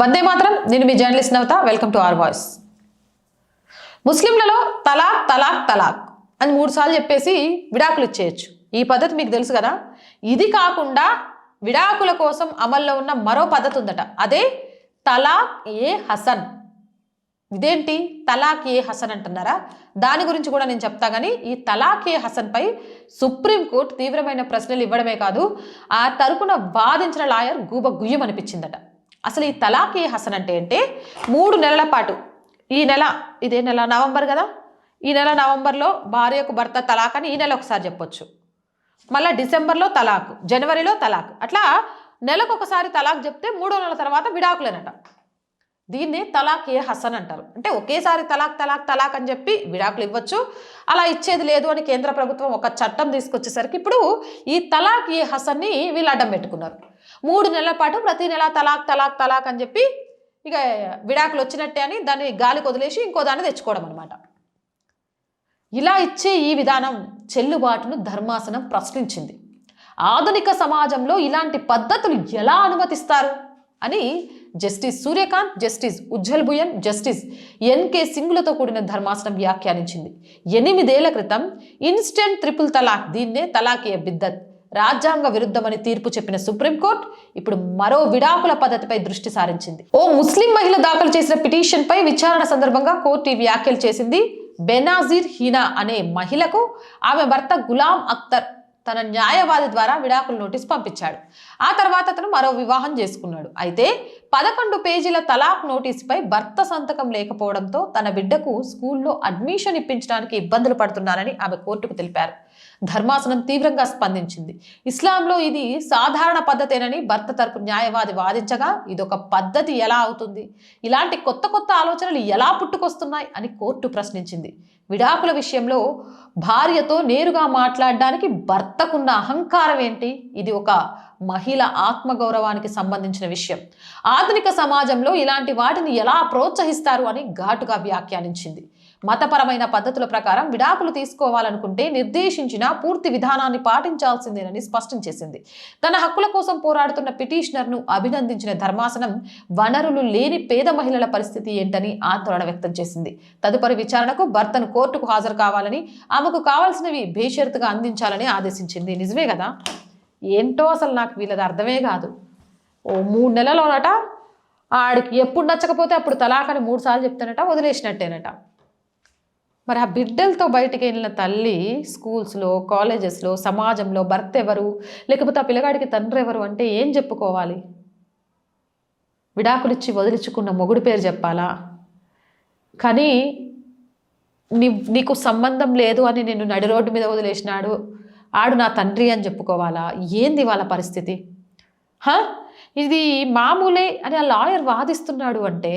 వందే మాత్రం. నేను మీ journalist Navata. Welcome to R voice. ముస్లింలలో తలాక్ తలాక్ తలాక్ అని మూడు సార్లు చెప్పేసి విడాకులు ఇచ్చేయచ్చు. ఈ పద్ధతి మీకు తెలుసు కదా? ఇది కాకుండా విడాకుల కోసం అమల్లో ఉన్న మరో పద్ధతి ఉందట. అదే తలాక్ ఏ హసన్. ఇదేంటి? తలాక్ ఏ హసన్ అంటున్నారా? దాని గురించి కూడా నేను చెప్తా కానీ ఈ తలాక్ ఏ హసన్పై సుప్రీంకోర్టు తీవ్రమైన ప్రశ్నలు ఇవ్వడమే కాదు ఆ తరపున వాదించిన లాయర్ గూబ గుయ్యం అనిపించిందట. అసలు ఈ తలాక్ ఏ హసన్ అంటే అంటే మూడు నెలల పాటు ఈ నెల ఇదే నెల నవంబర్ కదా? ఈ నెల నవంబర్లో భార్యకు భర్త తలాక్ అని ఈ నెల ఒకసారి చెప్పొచ్చు. మళ్ళీ డిసెంబర్లో తలాక్ జనవరిలో తలాక్. అట్లా నెలకు ఒకసారి తలాక్ చెప్తే మూడో నెలల తర్వాత విడాకులేనట. దీన్నే తలాక్ ఏ హసన్ అంటారు. అంటే ఒకేసారి తలాక్ తలాక్ తలాక్ అని చెప్పి విడాకులు ఇవ్వచ్చు. అలా ఇచ్చేది లేదు అని కేంద్ర ప్రభుత్వం ఒక చట్టం తీసుకొచ్చేసరికి ఇప్పుడు ఈ తలాక్ ఏ హసన్ని వీళ్ళు అడ్డం పెట్టుకున్నారు. మూడు నెలల పాటు ప్రతి నెల తలాక్ తలాక్ తలాక్ అని చెప్పి ఇక విడాకులు వచ్చినట్టే అని దాన్ని గాలికి వదిలేసి ఇంకో దాన్ని తెచ్చుకోవడం అనమాట ఇలా ఇచ్చే ఈ విధానం చెల్లుబాటును ధర్మాసనం ప్రశ్నించింది. ఆధునిక సమాజంలో ఇలాంటి పద్ధతులు ఎలా అనుమతిస్తారు? అని justice Suryakant justice Ujjal Bhuyan justice N K సింగ్లతో కూడిన ధర్మాసనం వ్యాఖ్యానించింది. ఎనిమిదేళ్ళ క్రితం ఇన్స్టెంట్ త్రిపుల్ తలాక్ దీన్నే తలాక్ ఏ బిద్దత్ రాజ్యాంగ విరుద్ధమని తీర్పు చెప్పిన సుప్రీంకోర్టు ఇప్పుడు మరో విడాకుల పద్ధతిపై దృష్టి సారించింది. ఓ ముస్లిం మహిళ దాఖలు చేసిన పిటిషన్ పై విచారణ సందర్భంగా కోర్టు ఈ వ్యాఖ్యలు చేసింది. బెనాజీర్ హీనా అనే మహిళకు ఆమె భర్త గులాం అఖ్తర్ తన న్యాయవాది ద్వారా విడాకుల నోటీస్ పంపించాడు. ఆ తర్వాత అతను మరో వివాహం చేసుకున్నాడు. అయితే పదకొండు పేజీల తలాక్ నోటీసుపై భర్త సంతకం లేకపోవడంతో తన బిడ్డకు స్కూల్లో అడ్మిషన్ ఇప్పించడానికి ఇబ్బందులు పడుతున్నారని ఆమె కోర్టుకు తెలిపారు. ధర్మాసనం తీవ్రంగా స్పందించింది. ఇస్లాంలో ఇది సాధారణ పద్ధతేనని భర్త తరపు న్యాయవాది వాదించగా ఇదొక పద్ధతి ఎలా అవుతుంది? ఇలాంటి కొత్త కొత్త ఆలోచనలు ఎలా పుట్టుకొస్తున్నాయి అని కోర్టు ప్రశ్నించింది. విడాకుల విషయంలో భార్యతో నేరుగా మాట్లాడడానికి భర్తకున్న అహంకారం ఏంటి? ఇది ఒక మహిళ ఆత్మగౌరవానికి సంబంధించిన విషయం. ఆధునిక సమాజంలో ఇలాంటి వాటిని ఎలా ప్రోత్సహిస్తారు అని ఘాటుగా వ్యాఖ్యానించింది. మతపరమైన పద్ధతుల ప్రకారం విడాకులు తీసుకోవాలనుకుంటే నిర్దేశించిన పూర్తి విధానాన్ని పాటించాల్సిందేనని స్పష్టం చేసింది. తన హక్కుల కోసం పోరాడుతున్న పిటిషనర్ను అభినందించిన ధర్మాసనం వనరులు లేని పేద మహిళల పరిస్థితి ఏంటని ఆందోళన వ్యక్తం చేసింది. తదుపరి విచారణకు భర్తను కోర్టుకు హాజరు కావాలని ఆమెకు కావాల్సినవి బేషరతుగా అందించాలని ఆదేశించింది. నిజమే కదా? ఏంటో అసలు నాకు వీళ్ళది అర్థమే కాదు. ఓ మూడు నెలలోనట ఆడికి ఎప్పుడు నచ్చకపోతే అప్పుడు తలాకని మూడు సార్లు చెప్తానట వదిలేసినట్టేనట. మరి ఆ బిడ్డలతో బయటికి వెళ్ళిన తల్లి స్కూల్స్లో కాలేజెస్లో సమాజంలో భర్త ఎవరు లేకపోతే ఆ పిల్లగాడికి తండ్రి ఎవరు అంటే ఏం చెప్పుకోవాలి? విడాకులిచ్చి వదిలించుకున్న మొగుడు పేరు చెప్పాలా? కానీ నీ నీకు సంబంధం లేదు అని నిన్ను నడి రోడ్డు మీద వదిలేసినాడు. ఆడు నా తండ్రి అని చెప్పుకోవాలా? ఏంది వాళ్ళ పరిస్థితి? హా? ఇది మామూలే అని ఆ లాయర్ వాదిస్తున్నాడు అంటే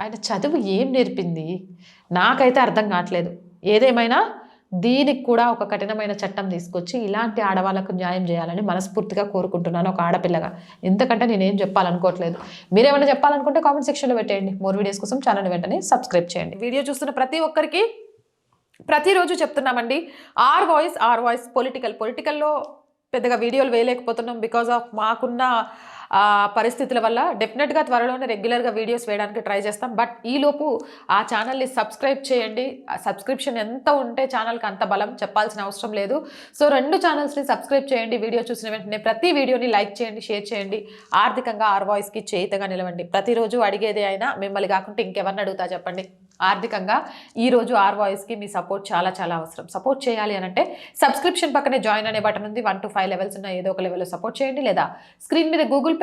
ఆయన చదువు ఏం నేర్పింది? నాకైతే అర్థం కావట్లేదు. ఏదేమైనా దీనికి కూడా ఒక కఠినమైన చట్టం తీసుకొచ్చి ఇలాంటి ఆడవాళ్ళకు న్యాయం చేయాలని మనస్ఫూర్తిగా కోరుకుంటున్నాను ఒక ఆడపిల్లగా. ఎందుకంటే నేనేం చెప్పాలనుకోవట్లేదు. మీరేమైనా చెప్పాలనుకుంటే కామెంట్ సెక్షన్లో పెట్టేయండి. మోర్ వీడియోస్ కోసం ఛానల్ వెంటనే సబ్స్క్రైబ్ చేయండి. వీడియో చూస్తున్న ప్రతి ఒక్కరికి ప్రతిరోజు చెప్తున్నామండి R voice R voice political పొలిటికల్లో పెద్దగా వీడియోలు వేయలేకపోతున్నాం బికాజ్ ఆఫ్ మాకున్న పరిస్థితుల వల్ల డెఫినెట్గా త్వరలోనే రెగ్యులర్గా వీడియోస్ వేయడానికి ట్రై చేస్తాం. బట్ ఈలోపు ఆ ఛానల్ని సబ్స్క్రైబ్ చేయండి. సబ్స్క్రిప్షన్ ఎంత ఉంటే ఛానల్కి అంత బలం చెప్పాల్సిన అవసరం లేదు. సో రెండు ఛానల్స్ని సబ్స్క్రైబ్ చేయండి. వీడియో చూసిన వెంటనే ప్రతి వీడియోని లైక్ చేయండి షేర్ చేయండి. ఆర్థికంగా ఆర్ వాయిస్కి చేయితగా నిలవండి. ప్రతిరోజు అడిగేది అయినా మిమ్మల్ని కాకుండా ఇంకెవరిని అడుగుతా చెప్పండి. ఆర్థికంగా ఈ రోజు ఆర్ వాయిస్కి మీ సపోర్ట్ చాలా చాలా అవసరం. సపోర్ట్ చేయాలి అని అంటే సబ్స్క్రిప్షన్ పక్కనే జాయిన్ అనే బటన్ ఉంది. వన్ టు ఫైవ్ లెవెల్స్ ఉన్న ఏదో ఒక లెవెల్లో సపోర్ట్ చేయండి. లేదా స్క్రీన్ మీద గూగుల్